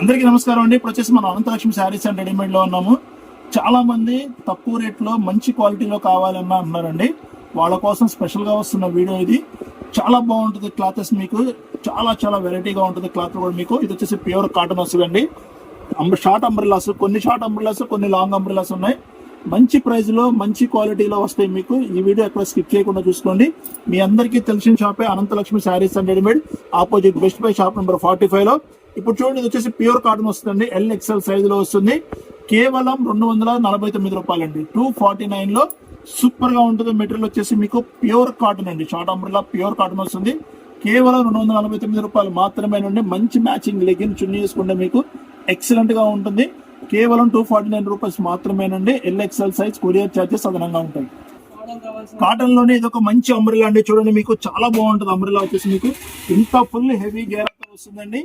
అందరికీ నమస్కారం అండి. ఇప్పుడు వచ్చేసి మనం అనంతలక్ష్మి శారీస్ అండ్ రెడీమేడ్లో ఉన్నాము. చాలా మంది తక్కువ రేట్లో మంచి క్వాలిటీలో కావాలన్నా అన్నారండి. వాళ్ళ కోసం స్పెషల్గా వస్తున్న వీడియో ఇది. చాలా బాగుంటుంది క్లాతెస్ మీకు. చాలా చాలా వెరైటీగా ఉంటుంది క్లాత్ కూడా మీకు. ఇది వచ్చేసి ప్యూర్ కాటన్ వస్తుందండి షార్ట్ అంబ్రిలాస్ కొన్ని షార్ట్ అంబ్రిలాస్ కొన్ని లాంగ్ అంబ్రిలాస్ ఉన్నాయి. మంచి ప్రైస్లో మంచి క్వాలిటీలో వస్తాయి మీకు. ఈ వీడియో ఎక్కడ స్కిప్ చేయకుండా చూసుకోండి. మీ అందరికీ తెలిసిన షాపే Anantalakshmi sarees and readymade. Opposite Best Buy shop number forty ఫైవ్లో ఇప్పుడు చూడండి ఇది వచ్చేసి ప్యూర్ కాటన్ వస్తుంది ఎల్ ఎక్స్ఎల్ సైజ్లో వస్తుంది. కేవలం రెండు వందల నలభై తొమ్మిది రూపాయలండి. టూ ఫార్టీ నైన్లో సూపర్గా ఉంటుంది మెటీరియల్ వచ్చేసి మీకు ప్యూర్ కాటన్ అండి. షార్ట్ అంబ్రిల్లా ప్యూర్ కాటన్ వస్తుంది. కేవలం రెండు వందల నలభై తొమ్మిది రూపాయలు మాత్రమే నుండి మంచి మ్యాచింగ్ లెగిన్ చున్నీ చేసుకుంటే మీకు ఎక్సలెంట్గా ఉంటుంది. కేవలం టూ ఫార్టీ నైన్ రూపీస్ మాత్రమేనండి. L XL size courier charges అదనంగా ఉంటాయి. కాటన్లోనే ఇది ఒక మంచి అంబ్రిలా అండి. చూడండి మీకు చాలా బాగుంటుంది అంబ్రిలా వచ్చేసి మీకు. ఇంత ఫుల్ హెవీ గేర్ వస్తుందండి.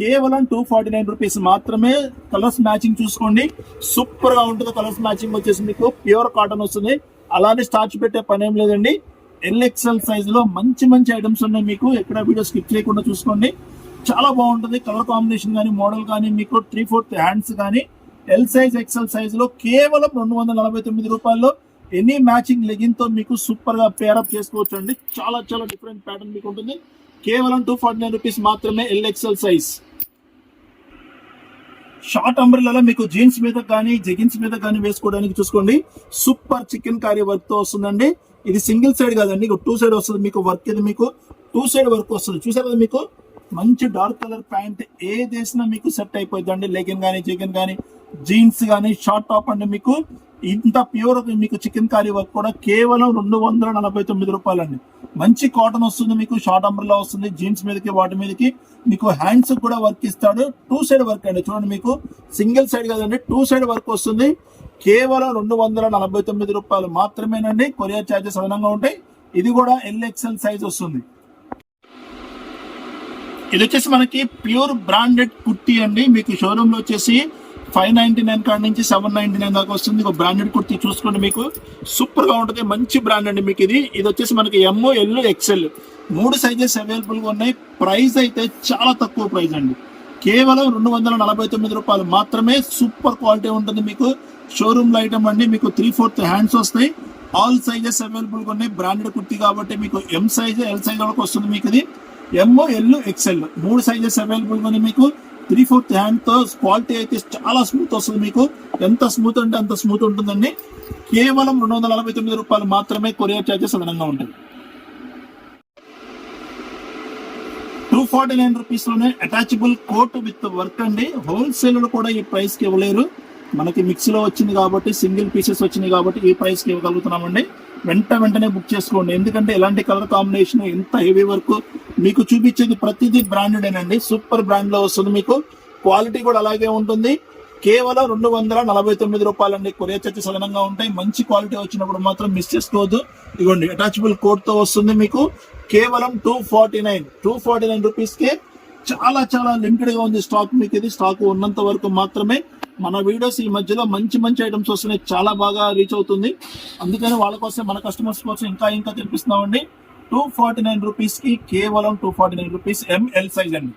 కేవలం టూ ఫార్టీ నైన్ రూపీస్ మాత్రమే కలర్స్ మ్యాచింగ్ చూసుకోండి. సూపర్గా ఉంటుంది కలర్స్ మ్యాచింగ్ వచ్చేసి మీకు. ప్యూర్ కాటన్ వస్తుంది. అలానే స్టార్చ్ పెట్టే పని ఏం లేదండి. ఎల్ఎక్స్ఎల్ సైజ్లో మంచి మంచి ఐటమ్స్ ఉన్నాయి మీకు. ఎక్కడ వీడియో స్కిప్ చేయకుండా చూసుకోండి. చాలా బాగుంటుంది. కలర్ కాంబినేషన్ కానీ మోడల్ కానీ మీకు త్రీ ఫోర్త్ హ్యాండ్స్ కానీ ఎల్ సైజ్ ఎక్సెల్ సైజ్లో కేవలం రెండు వందల నలభై తొమ్మిది రూపాయల్లో ఎనీ మ్యాచింగ్ లెగిన్తో మీకు సూపర్గా పేరప్ చేసుకోవచ్చు అండి చాలా చాలా డిఫరెంట్ ప్యాటర్న్ మీకు ఉంటుంది. కేవలం టూ ఫార్టీ నైన్ రూపీస్ మాత్రమే L XL size short umbrella మీకు జీన్స్ మీద కానీ జగిన్స్ మీద కానీ వేసుకోవడానికి చూసుకోండి. సూపర్ చికెన్ కర్రీ వర్క్తో వస్తుందండి. ఇది సింగిల్ సైడ్ కాదండి టూ సైడ్ వస్తుంది మీకు వర్క్ ఇది మీకు. టూ సైడ్ వర్క్ వస్తుంది. చూసారు కదా మీకు? మంచి డార్క్ కలర్ ప్యాంట్ ఏది మీకు సెట్ అయిపోయింది అండి లెగిన్ కానీ చికెన్ కానీ జీన్స్ కానీ షార్ట్ టాప్ అండి మీకు ఇంత ప్యూర్ మీకు చికెన్ కర్రీ వర్క్ కూడా కేవలం రెండు వందల నలభై తొమ్మిది రూపాయలండి. మంచి కాటన్ వస్తుంది మీకు షార్ట్ అంబ్రెల్లా వస్తుంది జీన్స్ మీదకి వాటి మీదకి. మీకు హ్యాండ్స్ కూడా వర్క్ ఇస్తాడు. టూ సైడ్ వర్క్ అండి. చూడండి మీకు సింగిల్ సైడ్ కదండి టూ సైడ్ వర్క్ వస్తుంది. కేవలం రెండు వందల నలభై తొమ్మిది రూపాయలు మాత్రమేనండి. కొరియర్ ఛార్జెస్ అదనంగా ఉంటాయి. ఇది కూడా ఎల్ఎక్స్ఎల్ సైజ్ వస్తుంది. ఇది వచ్చేసి మనకి ప్యూర్ బ్రాండెడ్ కుర్తీ అండి. మీకు షోరూమ్లో వచ్చేసి ఫైవ్ నైన్టీ నైన్ కాడ నుంచి సెవెన్ నైన్టీ నైన్ దాకా వస్తుంది. ఒక బ్రాండెడ్ కుర్తీ చూసుకోండి మీకు. సూపర్గా ఉంటుంది. మంచి బ్రాండ్ అండి మీకు ఇది. ఇది వచ్చేసి మనకి ఎంఓ ఎల్ ఎక్సెల్ మూడు సైజెస్ అవైలబుల్గా ఉన్నాయి. ప్రైస్ అయితే చాలా తక్కువ ప్రైస్ అండి. కేవలం రెండు వందల నలభై తొమ్మిది రూపాయలు మాత్రమే సూపర్ క్వాలిటీ ఉంటుంది మీకు. షోరూమ్లో ఐటమ్ అండి. మీకు త్రీ ఫోర్త్ హ్యాండ్స్ వస్తాయి. ఆల్ సైజెస్ అవైలబుల్గా ఉన్నాయి. బ్రాండెడ్ కుర్తీ కాబట్టి మీకు ఎం సైజ్ ఎల్ సైజ్ వరకు వస్తుంది మీకు ఇది. ఎమ్ ఎల్ ఎక్సెల్ మూడు సైజెస్ అవైలబుల్ ఉంది మీకు. త్రీ ఫోర్త్ హ్యాండ్తో క్వాలిటీ అయితే చాలా స్మూత్ వస్తుంది మీకు. ఎంత స్మూత్ అంటే అంత స్మూత్ ఉంటుందండి. కేవలం రెండు వందల నలభై తొమ్మిది రూపాయలు మాత్రమే కొరియర్ ఛార్జెస్ అదనంగా ఉంటుంది టూ ఫార్టీ నైన్ రూపీస్లోనే అటాచబుల్ కోట్ విత్ వర్క్ అండి. హోల్సేల్ కూడా ఈ ప్రైస్కి ఇవ్వలేరు. మనకి మిక్సీలో వచ్చింది కాబట్టి సింగిల్ పీసెస్ వచ్చింది కాబట్టి ఈ ప్రైస్కి ఇవ్వగలుగుతున్నామండి. వెంట వెంటనే బుక్ చేసుకోండి. ఎందుకంటే ఎలాంటి కలర్ కాంబినేషన్ ఎంత హెవీ వర్క్ మీకు చూపించేది ప్రతిదీ బ్రాండెడేనండి సూపర్ బ్రాండ్లో వస్తుంది మీకు. క్వాలిటీ కూడా అలాగే ఉంటుంది. కేవలం రెండు వందల నలభై తొమ్మిది రూపాయలండి. కొరియర్ చర్చ సలనంగా ఉంటాయి. మంచి క్వాలిటీ వచ్చినప్పుడు మాత్రం మిస్ చేసుకోవద్దు. ఇదిగోండి అటాచబుల్ కోడ్తో వస్తుంది మీకు. కేవలం two forty nine two forty nine రూపీస్కే చాలా చాలా లిమిటెడ్గా ఉంది స్టాక్ మీకు ఇది స్టాక్ ఉన్నంత వరకు మాత్రమే మన వీడియోస్ ఈ మధ్యలో మంచి మంచి ఐటమ్స్ వస్తున్నాయి. చాలా బాగా రీచ్ అవుతుంది. అందుకని వాళ్ళ కోసం మన కస్టమర్స్ కోసం ఇంకా ఇంకా తెప్పిస్తున్నామండి. టూ ఫార్టీ నైన్ రూపీస్కి కేవలం two forty nine rupees M L size అండి.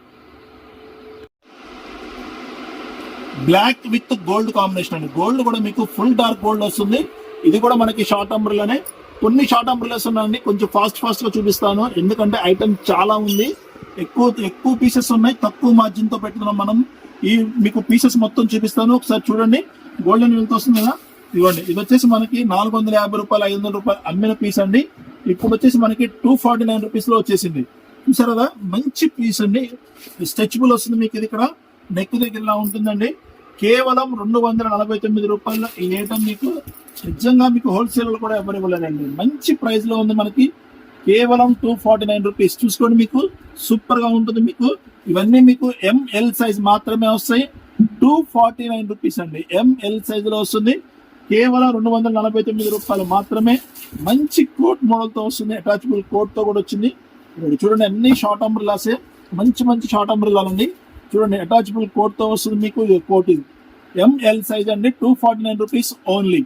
బ్లాక్ విత్ గోల్డ్ కాంబినేషన్ అండి. గోల్డ్ కూడా మీకు ఫుల్ డార్క్ గోల్డ్ వస్తుంది. ఇది కూడా మనకి షార్ట్ అంబ్రెల్లానే కొన్ని షార్ట్ అంబ్రెల్లాస్ ఉన్నాయండి. కొంచెం ఫాస్ట్ ఫాస్ట్గా చూపిస్తాను. ఎందుకంటే ఐటమ్ చాలా ఉంది. ఎక్కువ ఎక్కువ పీసెస్ ఉన్నాయి. తక్కువ మార్జిన్తో పెట్టుకున్నాం మనం. ఈ మీకు పీసెస్ మొత్తం చూపిస్తాను. ఒకసారి చూడండి. గోల్డెన్ ఎంత వస్తుంది కదా? ఇవ్వండి ఇది వచ్చేసి మనకి నాలుగు వందల యాభై రూపాయలు ఐదు వందల రూపాయలు అమ్మిన పీస్ అండి. ఇప్పుడు వచ్చేసి మనకి టూ ఫార్టీ నైన్ రూపీస్లో వచ్చేసింది. చూసారు కదా? మంచి పీస్ అండి. స్ట్రెచబుల్ వస్తుంది మీకు ఇది ఇక్కడ. నెక్ దగ్గరలా ఉంటుందండి. కేవలం రెండు వందల నలభై తొమ్మిది రూపాయల ఈ ఐటమ్ మీకు. నిజంగా మీకు హోల్సేల్ కూడా ఎవరు ఇవ్వలేదండి. మంచి ప్రైస్లో ఉంది మనకి. కేవలం టూ ఫార్టీ నైన్ రూపీస్ చూసుకోండి మీకు సూపర్గా ఉంటుంది మీకు. ఇవన్నీ మీకు ఎంఎల్ సైజ్ మాత్రమే వస్తాయి. టూ ఫార్టీ నైన్ రూపీస్ అండి ఎంఎల్ సైజ్లో వస్తుంది. కేవలం రెండు వందల నలభై తొమ్మిది రూపాయలు మాత్రమే. మంచి కోట్ మోడల్తో వస్తుంది. అటాచబుల్ కోట్తో కూడా వచ్చింది. చూడండి అన్ని షార్ట్ అంబ్రిల్లాసే మంచి మంచి షార్ట్ అంబ్రిల్లాలండి చూడండి అటాచబుల్ కోట్తో వస్తుంది మీకు కోట్ ఇది. ఎంఎల్ సైజ్ అండి two forty nine rupees only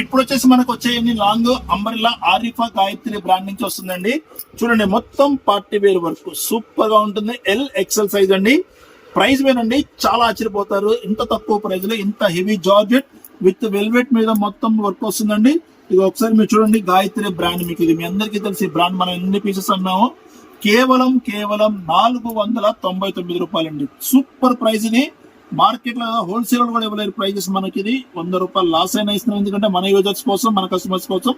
ఇప్పుడు వచ్చేసి మనకు వచ్చేయండి long umbrella Arifa Gayatri brand నుంచి వస్తుందండి. చూడండి మొత్తం పార్టీ వేర్ వర్క్ సూపర్గా ఉంటుంది. ఎల్ ఎక్సెల్ సైజ్ అండి. ప్రైస్ వేనండి చాలా ఆశ్చర్యపోతారు. ఇంత తక్కువ ప్రైస్లో ఇంత హెవీ జార్జెట్ విత్ వెల్వెట్ మీద మొత్తం వర్క్ వస్తుందండి. ఇది ఒకసారి మీరు చూడండి గాయత్రి బ్రాండ్ మీకు ఇది. మీ అందరికీ తెలిసి బ్రాండ్ మనం ఎన్ని పీసెస్ అన్నామో? కేవలం కేవలం నాలుగు వందల తొంభై తొమ్మిది రూపాయలండి. సూపర్ ప్రైస్ ఇది మార్కెట్లో హోల్సేల్ కూడా ఇవ్వలేరు ప్రైజెస్ మనకి ఇది. వంద రూపాయలు లాస్ అయినా ఇస్తున్నాం. ఎందుకంటే మన యూజర్స్ కోసం మన కస్టమర్స్ కోసం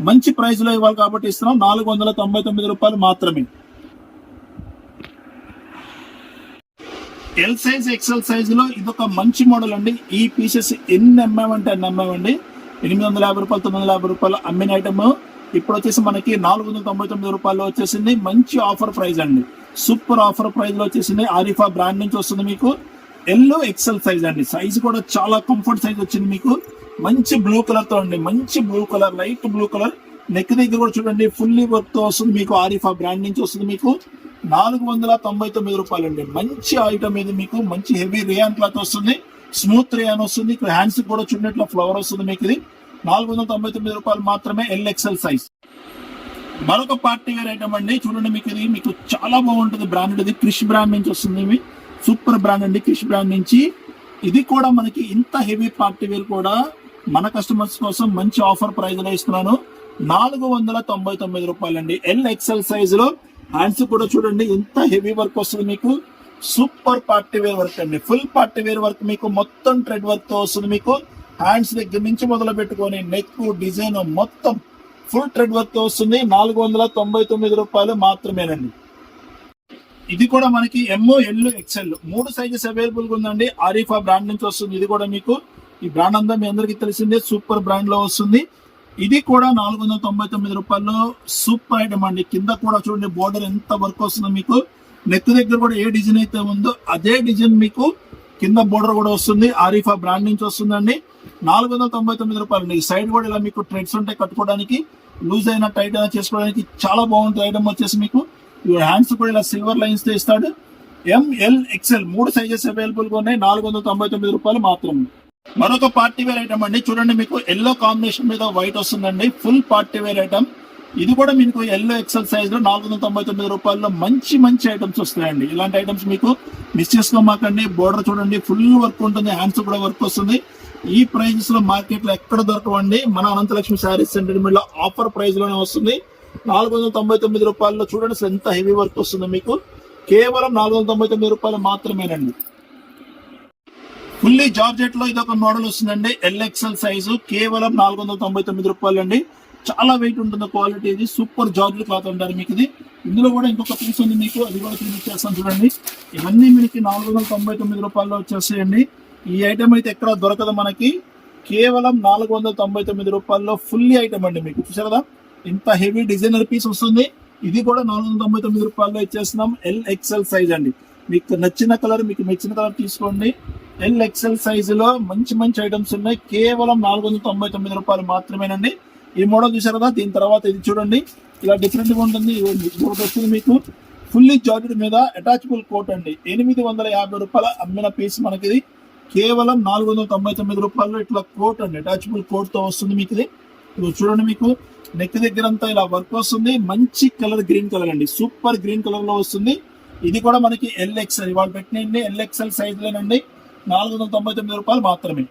మంచి ప్రైస్లో ఇవ్వాలి కాబట్టి ఇస్తున్నాం. నాలుగు వందల తొంభై తొమ్మిది రూపాయలు మాత్రమే. ఎల్ సైజ్ ఎక్సెల్ సైజ్లో ఇది ఒక మంచి మోడల్ అండి. ఈ పీసెస్ ఎన్ని అమ్మామంటే అన్ని అమ్మామండి ఎనిమిది వందల యాభై రూపాయలు తొమ్మిది వందల యాభై రూపాయలు అమ్మిన ఐటమ్ ఇప్పుడు వచ్చేసి మనకి నాలుగు వందల తొంభై తొమ్మిది రూపాయలు వచ్చేసింది. మంచి ఆఫర్ ప్రైస్ అండి. సూపర్ ఆఫర్ ప్రైస్లో వచ్చేసింది. ఆరిఫా బ్రాండ్ నుంచి వస్తుంది మీకు. ఎల్లో ఎక్సెల్ సైజ్ అండి. సైజ్ కూడా చాలా కంఫర్ట్ సైజ్ వచ్చింది మీకు. మంచి బ్లూ కలర్తో అండి. మంచి blue colour light blue colour neck దగ్గర కూడా చూడండి ఫుల్లీ వర్క్తో వస్తుంది మీకు ఆరిఫా బ్రాండ్ నుంచి వస్తుంది మీకు. నాలుగు వందల తొంభై తొమ్మిది రూపాయలు అండి మంచి ఐటమ్ ఇది మీకు. మంచి హెవీ రియాన్ క్లాత్ వస్తుంది. స్మూత్ రేయాన్ వస్తుంది. ఇక్కడ హ్యాండ్స్ కూడా చూడట్లు ఫ్లవర్ వస్తుంది మీకు ఇది. నాలుగు వందల తొంభై తొమ్మిది రూపాయలు మాత్రమే ఎల్ ఎక్సెల్ సైజ్ మరొక పార్టీ వేర్ ఐటమ్ అండి. చూడండి మీకు ఇది. మీకు చాలా బాగుంటుంది బ్రాండెడ్ ఇది. క్రిష్ బ్రాండ్ నుంచి వస్తుంది ఇవి. సూపర్ బ్రాండ్ అండి క్రిష్ బ్రాండ్ నుంచి. ఇది కూడా మనకి ఇంత హెవీ పార్టీ వేర్ కూడా మన కస్టమర్స్ కోసం మంచి ఆఫర్ ప్రైజ్లో ఇస్తున్నాను. నాలుగు వందల తొంభై తొమ్మిది రూపాయలు అండి ఎల్ ఎక్సెల్ సైజ్లో హ్యాండ్స్ కూడా చూడండి ఎంత హెవీ వర్క్ వస్తుంది మీకు. సూపర్ పార్టీ వేర్ వర్క్ అండి. ఫుల్ పార్టీ వేర్ వర్క్ మీకు మొత్తం ట్రెడ్ వర్క్తో వస్తుంది మీకు. హ్యాండ్స్ దగ్గర నుంచి మొదలు పెట్టుకొని నెక్ డిజైన్ మొత్తం ఫుల్ ట్రెడ్ వర్క్తో వస్తుంది. నాలుగు వందల తొంభై తొమ్మిది రూపాయలు మాత్రమేనండి. ఇది కూడా మనకి ఎంఓ ఎల్ ఎక్సెల్ మూడు సైజెస్ అవైలబుల్గా ఉందండి. ఆరిఫా బ్రాండ్ నుంచి వస్తుంది. ఇది కూడా మీకు ఈ బ్రాండ్ అంతా మీ అందరికీ తెలిసిందే. సూపర్ బ్రాండ్లో వస్తుంది. ఇది కూడా నాలుగు వందల తొంభై తొమ్మిది రూపాయల్లో సూపర్ ఐటమ్ అండి. కింద కూడా చూడండి బోర్డర్ ఎంత వర్క్ వస్తుందో మీకు. నెక్ దగ్గర కూడా ఏ డిజైన్ అయితే ఉందో అదే డిజైన్ మీకు కింద బోర్డర్ కూడా వస్తుంది. ఆరిఫా బ్రాండ్ నుంచి వస్తుందండి. నాలుగు వందల తొంభై తొమ్మిది రూపాయలు ఈ సైడ్ కూడా ఇలా మీకు ట్రెడ్స్ ఉంటాయి కట్టుకోవడానికి లూజ్ అయినా టైట్ అయినా చేసుకోవడానికి చాలా బాగుంటుంది ఐటమ్ వచ్చేసి మీకు హ్యాండ్స్ కూడా ఇలా సిల్వర్ లైన్స్తో ఇస్తాడు. ఎంఎల్ ఎక్స్ఎల్ మూడు సైజెస్ అవైలబుల్గా ఉన్నాయి. నాలుగు వందల తొంభై తొమ్మిది రూపాయలు మాత్రమే. మరొక పార్టీ వేర్ ఐటమ్ అండి. చూడండి మీకు ఎల్లో కాంబినేషన్ మీద వైట్ వస్తుందండి. ఫుల్ పార్టీ వేర్ ఐటమ్ ఇది కూడా మీకు ఎల్లో ఎక్సెల్ సైజ్లో నాలుగు వందల తొంభై తొమ్మిది రూపాయల్లో మంచి మంచి ఐటమ్స్ వస్తాయండి. ఇలాంటి ఐటమ్స్ మీకు మిస్ చేసుకోమాకండి. బోర్డర్ చూడండి. ఫుల్ వర్క్ ఉంటుంది. హ్యాండ్స్ కూడా వర్క్ వస్తుంది. ఈ ప్రైజెస్లో మార్కెట్లో ఎక్కడ దొరకవండి? మన అనంతలక్ష్మి శారీస్ సెంటర్ మీద ఆఫర్ ప్రైస్లోనే వస్తుంది. నాలుగు వందల తొంభై తొమ్మిది రూపాయల్లో చూడండి అసలు ఎంత హెవీ వర్క్ వస్తుందో మీకు. కేవలం నాలుగు వందల తొంభై తొమ్మిది రూపాయలు మాత్రమేనండి ఫుల్లీ జార్జెట్లో ఇది ఒక మోడల్ వస్తుందండి. ఎల్ఎక్స్ఎల్ సైజు కేవలం నాలుగు వందల తొంభై తొమ్మిది రూపాయలు అండి. చాలా వెయిట్ ఉంటుంది క్వాలిటీ ఇది. సూపర్ జార్జెట్ క్లాత్ అంటారు మీకు ఇది. ఇందులో కూడా ఇంకొక పీస్ ఉంది మీకు. అది కూడా చూపించేస్తాను చూడండి. ఇవన్నీ మీకు నాలుగు వందల తొంభై తొమ్మిది రూపాయల్లో వచ్చేస్తాయండి. ఈ ఐటమ్ అయితే ఎక్కడ దొరకదు మనకి. కేవలం నాలుగు వందల తొంభై తొమ్మిది రూపాయల్లో ఫుల్లీ ఐటమ్ అండి మీకు. చూసారు ఇంత హెవీ డిజైనర్ పీస్ వస్తుంది. ఇది కూడా నాలుగు వందల తొంభై తొమ్మిది రూపాయల్లో ఇచ్చేస్తున్నాం. ఎల్ ఎక్స్ఎల్ సైజ్ అండి. మీకు నచ్చిన కలర్ మీకు నచ్చిన కలర్ తీసుకోండి. ఎల్ ఎక్స్ఎల్ సైజ్లో మంచి మంచి ఐటమ్స్ ఉన్నాయి. కేవలం నాలుగు వందల తొంభై తొమ్మిది రూపాయలు మాత్రమేనండి. ఈ మోడల్ చూసారు కదా దీని తర్వాత ఇది చూడండి. ఇలా డిఫరెంట్గా ఉంటుంది. ఇంకొకటి వస్తుంది మీకు. ఫుల్లీ జార్జెడ్ మీద అటాచబుల్ కోట్ అండి. ఎనిమిది వందల యాభై రూపాయల అమ్మిన పీస్ మనకి కేవలం నాలుగు వందల తొంభై తొమ్మిది రూపాయలు ఇట్లా కోట్ అండి. అటాచబుల్ కోట్తో వస్తుంది మీకు ఇది ఇది చూడండి మీకు నెక్ దగ్గర అంతా ఇలా వర్క్ వస్తుంది. మంచి కలర్ గ్రీన్ కలర్ అండి. సూపర్ గ్రీన్ కలర్లో వస్తుంది. ఇది కూడా మనకి ఎల్ వాళ్ళు ఇవాళ పెట్టినండి ఎల్ఎక్స్ఎల్ సైజ్ లోనండి నాలుగు వందల తొంభై తొమ్మిది రూపాయలు మాత్రమే.